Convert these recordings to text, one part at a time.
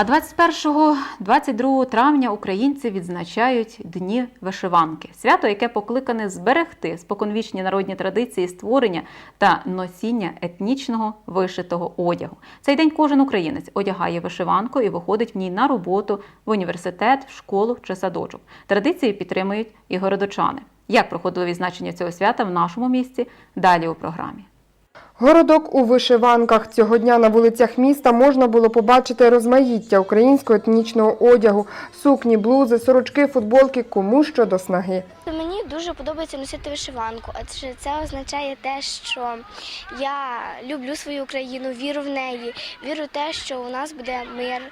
А 21-22 травня українці відзначають Дні вишиванки, свято, яке покликане зберегти споконвічні народні традиції створення та носіння етнічного вишитого одягу. Цей день кожен українець одягає вишиванку і виходить в ній на роботу в університет, в школу чи садочок. Традиції підтримують і городочани. Як проходило відзначення цього свята в нашому місті? Далі у програмі. Городок у вишиванках. Цього дня на вулицях міста можна було побачити розмаїття українського етнічного одягу, сукні, блузи, сорочки, футболки, кому що до снаги. Дуже подобається носити вишиванку, адже це означає те, що я люблю свою країну, віру в неї, віру в те, що у нас буде мир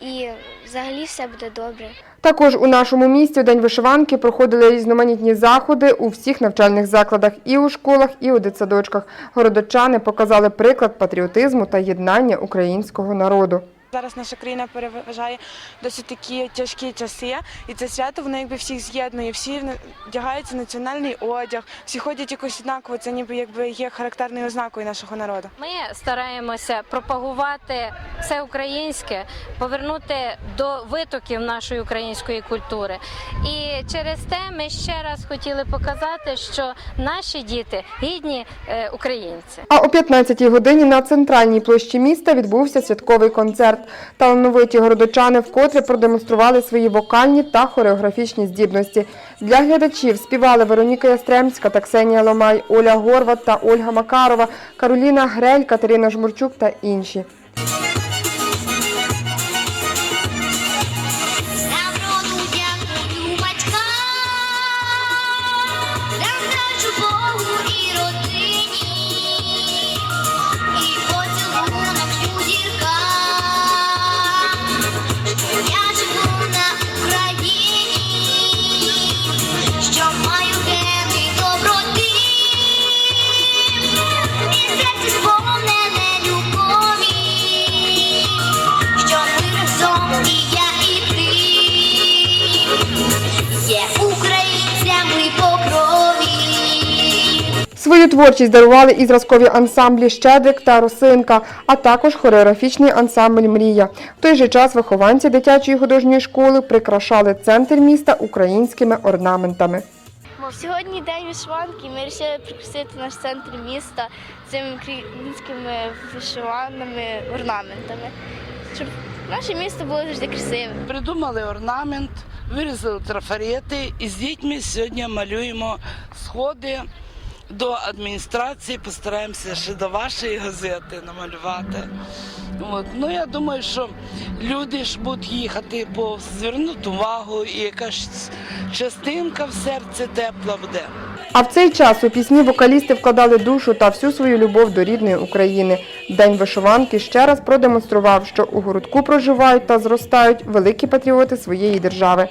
і взагалі все буде добре. Також у нашому місті у День вишиванки проходили різноманітні заходи у всіх навчальних закладах, і у школах, і у дитсадочках. Городочани показали приклад патріотизму та єднання українського народу. Зараз наша країна переважає досить такі тяжкі часи, і це свято воно якби всіх з'єднує. Всі вдягаються національний одяг, всі ходять якось однаково. Це ніби якби є характерною ознакою нашого народу. Ми стараємося пропагувати все українське, повернути до витоків нашої української культури. І через те ми ще раз хотіли показати, що наші діти гідні е, українці. А о 15-й годині на центральній площі міста відбувся святковий концерт. Талановиті городочани вкотре продемонстрували свої вокальні та хореографічні здібності. Для глядачів співали Вероніка Ястремська та Ксенія Ломай, Оля Горват та Ольга Макарова, Кароліна Грель, Катерина Жмурчук та інші. Є українцями по крові. Свою творчість дарували і зразкові ансамблі Щедрик та Росинка, а також хореографічний ансамбль Мрія. В той же час вихованці дитячої художньої школи прикрашали центр міста українськими орнаментами. Сьогодні день вишиванки. Ми вирішили прикрасити наш центр міста цими українськими вишиваними орнаментами, щоб наше місто було завжди красивим. Придумали орнамент, вирізали трафарети і з дітьми сьогодні малюємо сходи до адміністрації. Постараємося ще до вашої газети намалювати. От. Ну я думаю, що люди ж будуть їхати, бо звернуть увагу, і якась частинка в серці тепла буде. А в цей час у пісні вокалісти вкладали душу та всю свою любов до рідної України. День вишиванки ще раз продемонстрував, що у городку проживають та зростають великі патріоти своєї держави.